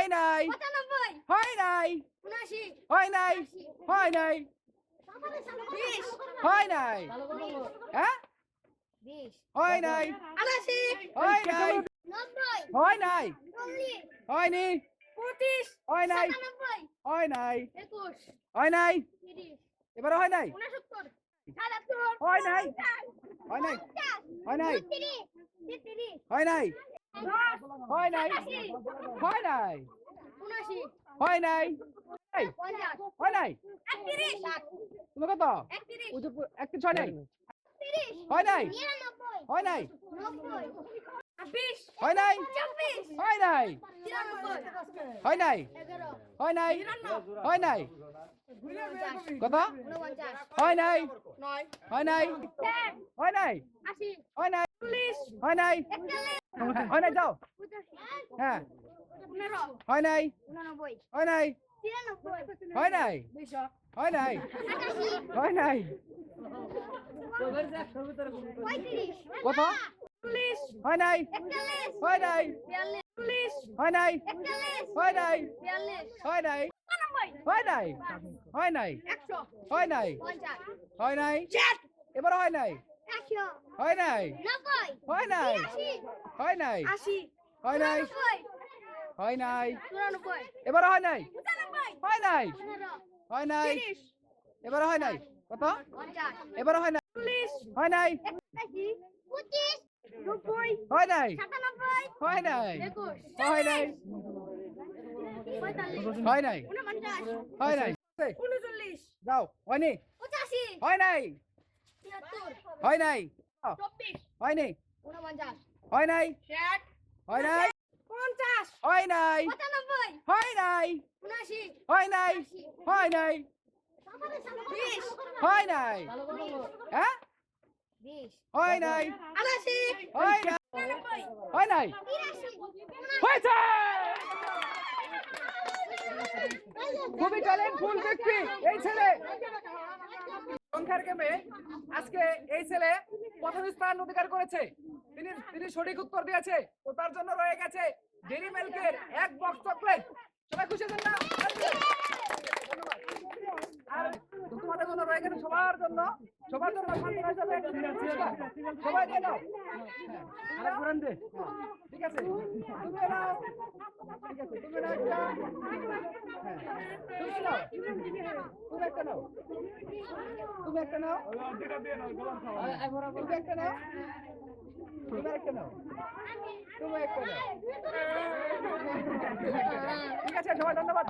হয় নাই হয় নাই হয় নাই হয় নাই হয় নাই হ্যাঁ হয় নাই হয় নাই হয় নাই হয়নি হয় নাই হয় নাই হয় নাই এবারে হয় নাই হয় নাই হয় নাই হয় নাই হয় নাই হয় নাই হয় নাই হয় নাই হয় নাই তুমি কত একত্রিশ হয় নাই হয় নাই হয় নাই হয় নাই হয় নাই হয় নাই হয় নাই হয় নাই কত হয় নাই হয় নাই হয় নাই হয় নাই হয় নাই হ্যাঁ, হয় নাই যাও হ্যাঁ হয় নাই হয় নাই হয় নাই হয় নাই হয় নাই কত হয় নাই হয় নাই হয় নাই হয় নাই হয় নাই হয় নাই হয় নাই হয় নাই হয় নাই এবার হয় নাই হয় নাই হয় নাই হয় নাই হয় নাই হয় নাই এবার হয় নাই হয় নাই হয় নাই এবার হয় নাই কত এবার হয় নাই হয় নাই হয় নাই হয় নাই হয় নাই হয় নাই হয় নাই যাও হয়নি হয় নাই হয় নাই হয়নি উনপঞ্চাশ হয় নাই হয় নাই পঞ্চাশ হয় নাই হয় নাই হয় নাই হয় নাই হয় নাই হ্যাঁ হয় নাই হয় নাই হয় নাই হয়েছে খুবই ট্যালেন্টফুল ব্যক্তি এই ছেলে সংখ্যার গেমে আজকে এই ছেলে প্রথম স্থান অধিকার করেছে। তিনি তিনি সঠিক উত্তর দিয়েছে। ও তার জন্য রয়ে গেছে ডেরি মিল্কের এক বক্স চকলেট সবাই খুশি আছেন না। আর তোমাদের জন্য রয়ে গেছে সবার জন্য সবাই দিয়ে দাও ঘুরান দে। ঠিক আছে তুমি নাও। ঠিক আছে তুমি নাও একটা। তুমি নাও। তুমি একটা নাও। তুমি একটা নাও। তুমি একটা নাও। তুমি একটা নাও। তুমি একটা নাও। ঠিক আছে সবাই ধন্যবাদ।